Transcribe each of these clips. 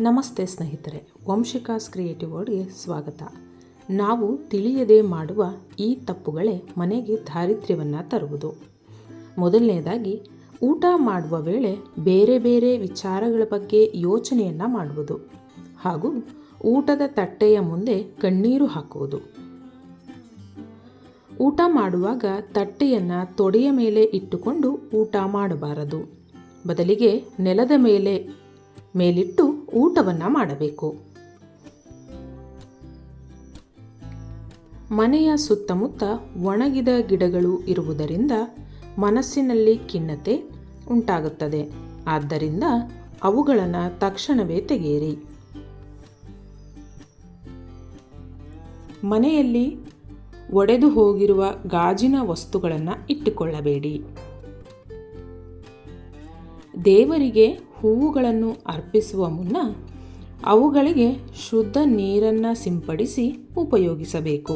ನಮಸ್ತೆ ಸ್ನೇಹಿತರೆ, ವಂಶಿಕಾಸ್ ಕ್ರಿಯೇಟಿವ್ ವರ್ಡ್ಗೆ ಸ್ವಾಗತ. ನಾವು ತಿಳಿಯದೆ ಮಾಡುವ ಈ ತಪ್ಪುಗಳೇ ಮನೆಗೆ ದಾರಿದ್ರ್ಯವನ್ನು ತರುವುದು. ಮೊದಲನೇದಾಗಿ, ಊಟ ಮಾಡುವ ವೇಳೆ ಬೇರೆ ಬೇರೆ ವಿಚಾರಗಳ ಬಗ್ಗೆ ಯೋಚನೆಯನ್ನು ಮಾಡುವುದು ಹಾಗೂ ಊಟದ ತಟ್ಟೆಯ ಮುಂದೆ ಕಣ್ಣೀರು ಹಾಕುವುದು. ಊಟ ಮಾಡುವಾಗ ತಟ್ಟೆಯನ್ನು ತೊಡೆಯ ಮೇಲೆ ಇಟ್ಟುಕೊಂಡು ಊಟ ಮಾಡಬಾರದು. ಬದಲಿಗೆ ನೆಲದ ಮೇಲೆ, ಮೇಲಿಟ್ಟು ಊಟವನ್ನು ಮಾಡಬೇಕು. ಮನೆಯ ಸುತ್ತಮುತ್ತ ಒಣಗಿದ ಗಿಡಗಳು ಇರುವುದರಿಂದ ಮನಸ್ಸಿನಲ್ಲಿ ಖಿನ್ನತೆ ಉಂಟಾಗುತ್ತದೆ. ಆದ್ದರಿಂದ ಅವುಗಳನ್ನು ತಕ್ಷಣವೇ ತೆಗೆಯಿರಿ. ಮನೆಯಲ್ಲಿ ಒಡೆದು ಹೋಗಿರುವ ಗಾಜಿನ ವಸ್ತುಗಳನ್ನು ಇಟ್ಟುಕೊಳ್ಳಬೇಡಿ. ದೇವರಿಗೆ ಹೂವುಗಳನ್ನು ಅರ್ಪಿಸುವ ಮುನ್ನ ಅವುಗಳಿಗೆ ಶುದ್ಧ ನೀರನ್ನು ಸಿಂಪಡಿಸಿ ಉಪಯೋಗಿಸಬೇಕು.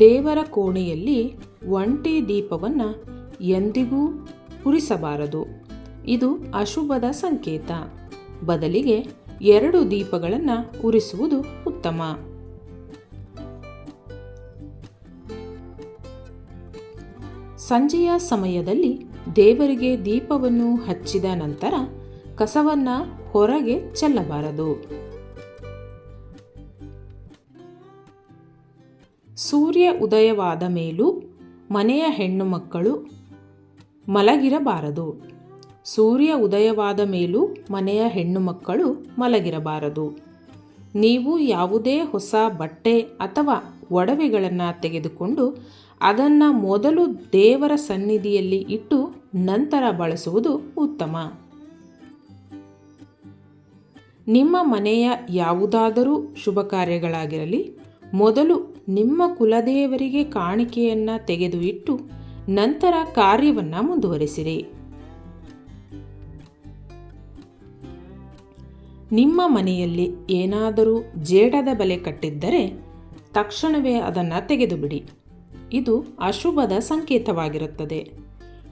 ದೇವರ ಕೋಣೆಯಲ್ಲಿ ಒಂಟಿ ದೀಪವನ್ನು ಎಂದಿಗೂ ಉರಿಸಬಾರದು. ಇದು ಅಶುಭದ ಸಂಕೇತ. ಬದಲಿಗೆ ಎರಡು ದೀಪಗಳನ್ನು ಉರಿಸುವುದು ಉತ್ತಮ. ಸಂಜೆಯ ಸಮಯದಲ್ಲಿ ದೇವರಿಗೆ ದೀಪವನ್ನು ಹಚ್ಚಿದ ನಂತರ ಕಸವನ್ನು ಹೊರಗೆ ಚೆಲ್ಲಬಾರದು. ಸೂರ್ಯ ಉದಯವಾದ ಮೇಲೂ ಮನೆಯ ಹೆಣ್ಣು ಮಕ್ಕಳು ಮಲಗಿರಬಾರದು. ಸೂರ್ಯ ಉದಯವಾದ ಮೇಲೂ ಮನೆಯ ಹೆಣ್ಣು ಮಕ್ಕಳು ಮಲಗಿರಬಾರದು. ನೀವು ಯಾವುದೇ ಹೊಸ ಬಟ್ಟೆ ಅಥವಾ ಒಡವೆಗಳನ್ನು ತೆಗೆದುಕೊಂಡು ಅದನ್ನು ಮೊದಲು ದೇವರ ಸನ್ನಿಧಿಯಲ್ಲಿ ಇಟ್ಟು ನಂತರ ಬಳಸುವುದು ಉತ್ತಮ. ನಿಮ್ಮ ಮನೆಯ ಯಾವುದಾದರೂ ಶುಭ ಕಾರ್ಯಗಳಾಗಿರಲಿ, ಮೊದಲು ನಿಮ್ಮ ಕುಲದೇವರಿಗೆ ಕಾಣಿಕೆಯನ್ನು ತೆಗೆದು ಇಟ್ಟು ನಂತರ ಕಾರ್ಯವನ್ನು ಮುಂದುವರಿಸಿರಿ. ನಿಮ್ಮ ಮನೆಯಲ್ಲಿ ಏನಾದರೂ ಜೇಡದ ಬಲೆ ಕಟ್ಟಿದ್ದರೆ ತಕ್ಷಣವೇ ಅದನ್ನು ತೆಗೆದುಬಿಡಿ. ಇದು ಅಶುಭದ ಸಂಕೇತವಾಗಿರುತ್ತದೆ.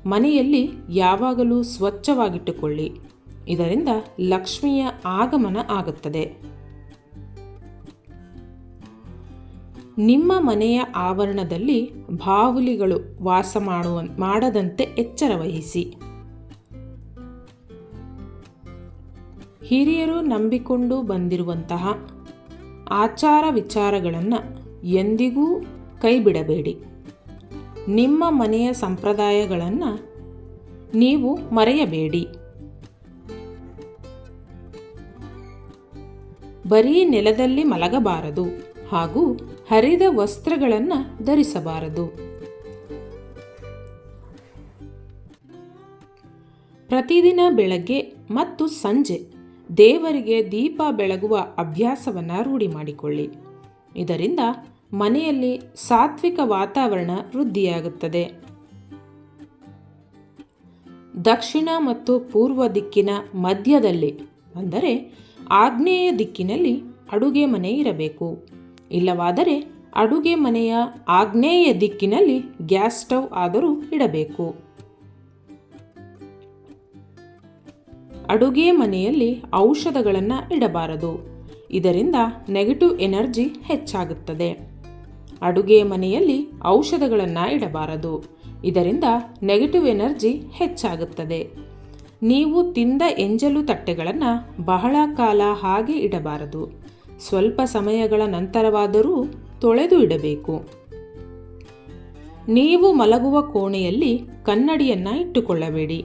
ಮನೆಯಲ್ಲಿ ಯಾವಾಗಲೂ ಸ್ವಚ್ಛವಾಗಿಟ್ಟುಕೊಳ್ಳಿ. ಇದರಿಂದ ಲಕ್ಷ್ಮಿಯ ಆಗಮನ ಆಗುತ್ತದೆ. ನಿಮ್ಮ ಮನೆಯ ಆವರಣದಲ್ಲಿ ಬಾವುಲಿಗಳು ವಾಸ ಮಾಡುವ ಮಾಡದಂತೆ ಎಚ್ಚರ ವಹಿಸಿ. ಹಿರಿಯರು ನಂಬಿಕೊಂಡು ಬಂದಿರುವಂತಹ ಆಚಾರ ವಿಚಾರಗಳನ್ನು ಎಂದಿಗೂ ಕೈಬಿಡಬೇಡಿ. ನಿಮ್ಮ ಮನೆಯ ಸಂಪ್ರದಾಯಗಳನ್ನು ನೀವು ಮರೆಯಬೇಡಿ. ಬರೀ ನೆಲದಲ್ಲಿ ಮಲಗಬಾರದು ಹಾಗೂ ಹರಿದ ವಸ್ತ್ರಗಳನ್ನು ಧರಿಸಬಾರದು. ಪ್ರತಿದಿನ ಬೆಳಗ್ಗೆ ಮತ್ತು ಸಂಜೆ ದೇವರಿಗೆ ದೀಪ ಬೆಳಗುವ ಅಭ್ಯಾಸವನ್ನು ರೂಢಿ ಮಾಡಿಕೊಳ್ಳಿ. ಇದರಿಂದ ಮನೆಯಲ್ಲಿ ಸಾತ್ವಿಕ ವಾತಾವರಣ ವೃದ್ಧಿಯಾಗುತ್ತದೆ. ದಕ್ಷಿಣ ಮತ್ತು ಪೂರ್ವ ದಿಕ್ಕಿನ ಮಧ್ಯದಲ್ಲಿ, ಅಂದರೆ ಆಗ್ನೇಯ ದಿಕ್ಕಿನಲ್ಲಿ ಅಡುಗೆ ಮನೆ ಇರಬೇಕು. ಇಲ್ಲವಾದರೆ ಅಡುಗೆ ಮನೆಯ ಆಗ್ನೇಯ ದಿಕ್ಕಿನಲ್ಲಿ ಗ್ಯಾಸ್ ಸ್ಟವ್ ಆದರೂ ಇಡಬೇಕು. ಅಡುಗೆ ಮನೆಯಲ್ಲಿ ಔಷಧಗಳನ್ನು ಇಡಬಾರದು. ಇದರಿಂದ ನೆಗೆಟಿವ್ ಎನರ್ಜಿ ಹೆಚ್ಚಾಗುತ್ತದೆ. ಅಡುಗೆ ಮನೆಯಲ್ಲಿ ಔಷಧಗಳನ್ನು ಇಡಬಾರದು. ಇದರಿಂದ ನೆಗೆಟಿವ್ ಎನರ್ಜಿ ಹೆಚ್ಚಾಗುತ್ತದೆ. ನೀವು ತಿಂದ ಎಂಜಲು ತಟ್ಟೆಗಳನ್ನು ಬಹಳ ಕಾಲ ಹಾಗೆ ಇಡಬಾರದು. ಸ್ವಲ್ಪ ಸಮಯಗಳ ನಂತರವಾದರೂ ತೊಳೆದು ಇಡಬೇಕು. ನೀವು ಮಲಗುವ ಕೋಣೆಯಲ್ಲಿ ಕನ್ನಡಿಯನ್ನು ಇಟ್ಟುಕೊಳ್ಳಬೇಡಿ.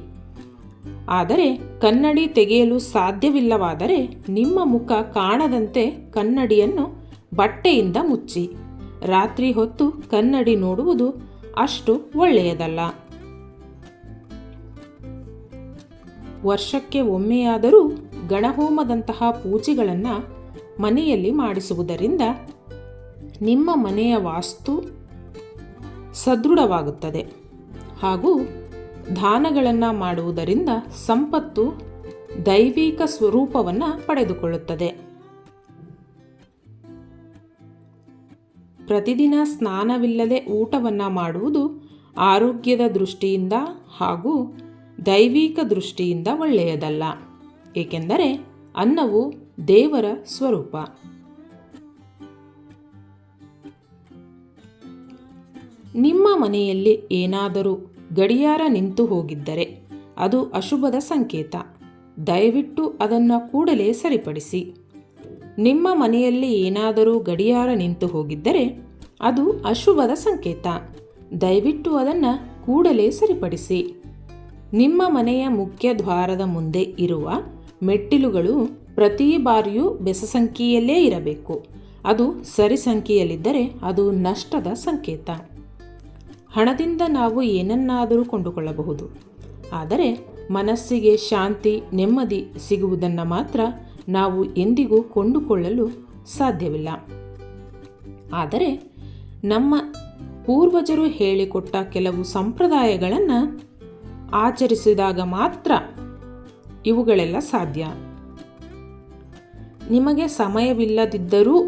ಆದರೆ ಕನ್ನಡಿ ತೆಗೆಯಲು ಸಾಧ್ಯವಿಲ್ಲವಾದರೆ ನಿಮ್ಮ ಮುಖ ಕಾಣದಂತೆ ಕನ್ನಡಿಯನ್ನು ಬಟ್ಟೆಯಿಂದ ಮುಚ್ಚಿ. ರಾತ್ರಿ ಹೊತ್ತು ಕನ್ನಡಿ ನೋಡುವುದು ಅಷ್ಟು ಒಳ್ಳೆಯದಲ್ಲ. ವರ್ಷಕ್ಕೆ ಒಮ್ಮೆಯಾದರೂ ಗಣಹೋಮದಂತಹ ಪೂಜೆಗಳನ್ನು ಮನೆಯಲ್ಲಿ ಮಾಡಿಸುವುದರಿಂದ ನಿಮ್ಮ ಮನೆಯ ವಾಸ್ತು ಸದೃಢವಾಗುತ್ತದೆ. ಹಾಗೂ ದಾನಗಳನ್ನು ಮಾಡುವುದರಿಂದ ಸಂಪತ್ತು ದೈವಿಕ ಸ್ವರೂಪವನ್ನು ಪಡೆದುಕೊಳ್ಳುತ್ತದೆ. ಪ್ರತಿದಿನ ಸ್ನಾನವಿಲ್ಲದೆ ಊಟವನ್ನು ಮಾಡುವುದು ಆರೋಗ್ಯದ ದೃಷ್ಟಿಯಿಂದ ಹಾಗೂ ದೈವಿಕ ದೃಷ್ಟಿಯಿಂದ ಒಳ್ಳೆಯದಲ್ಲ, ಏಕೆಂದರೆ ಅನ್ನವು ದೇವರ ಸ್ವರೂಪ. ನಿಮ್ಮ ಮನೆಯಲ್ಲಿ ಏನಾದರೂ ಗಡಿಯಾರ ನಿಂತು ಹೋಗಿದ್ದರೆ ಅದು ಅಶುಭದ ಸಂಕೇತ. ದಯವಿಟ್ಟು ಅದನ್ನು ಕೂಡಲೇ ಸರಿಪಡಿಸಿ. ನಿಮ್ಮ ಮನೆಯಲ್ಲಿ ಏನಾದರೂ ಗಡಿಯಾರ ನಿಂತು ಹೋಗಿದ್ದರೆ ಅದು ಅಶುಭದ ಸಂಕೇತ. ದಯವಿಟ್ಟು ಅದನ್ನು ಕೂಡಲೇ ಸರಿಪಡಿಸಿ. ನಿಮ್ಮ ಮನೆಯ ಮುಖ್ಯ ದ್ವಾರದ ಮುಂದೆ ಇರುವ ಮೆಟ್ಟಿಲುಗಳು ಪ್ರತಿ ಬಾರಿಯೂ ಬೆಸ ಸಂಖ್ಯೆಯಲ್ಲೇ ಇರಬೇಕು. ಅದು ಸರಿ ಸಂಖ್ಯೆಯಲ್ಲಿದ್ದರೆ ಅದು ನಷ್ಟದ ಸಂಕೇತ. ಹಣದಿಂದ ನಾವು ಏನನ್ನಾದರೂ ಕೊಂಡುಕೊಳ್ಳಬಹುದು. ಆದರೆ ಮನಸ್ಸಿಗೆ ಶಾಂತಿ, ನೆಮ್ಮದಿ ಸಿಗುವುದನ್ನು ಮಾತ್ರ ನಾವು ಎಂದಿಗೂ ಕೊಂಡುಕೊಳ್ಳಲು ಸಾಧ್ಯವಿಲ್ಲ. ಆದರೆ ನಮ್ಮ ಪೂರ್ವಜರು ಹೇಳಿಕೊಟ್ಟ ಕೆಲವು ಸಂಪ್ರದಾಯಗಳನ್ನು ಆಚರಿಸಿದಾಗ ಮಾತ್ರ ಇವುಗಳೆಲ್ಲ ಸಾಧ್ಯ. ನಿಮಗೆ ಸಮಯವಿಲ್ಲದಿದ್ದರೂ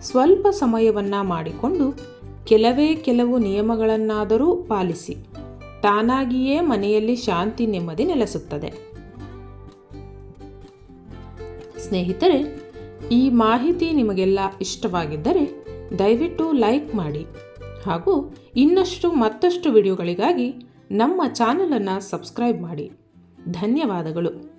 ಸ್ವಲ್ಪ ಸಮಯವನ್ನು ಮಾಡಿಕೊಂಡು ಕೆಲವೇ ಕೆಲವು ನಿಯಮಗಳನ್ನಾದರೂ ಪಾಲಿಸಿ. ತಾನಾಗಿಯೇ ಮನೆಯಲ್ಲಿ ಶಾಂತಿ ನೆಮ್ಮದಿ ನೆಲೆಸುತ್ತದೆ. ಸ್ನೇಹಿತರೆ, ಈ ಮಾಹಿತಿ ನಿಮಗೆಲ್ಲ ಇಷ್ಟವಾಗಿದ್ದರೆ ದಯವಿಟ್ಟು ಲೈಕ್ ಮಾಡಿ ಹಾಗೂ ಇನ್ನಷ್ಟು ಮತ್ತಷ್ಟು ವಿಡಿಯೋಗಳಿಗಾಗಿ ನಮ್ಮ ಚಾನಲನ್ನು ಸಬ್ಸ್ಕ್ರೈಬ್ ಮಾಡಿ. ಧನ್ಯವಾದಗಳು.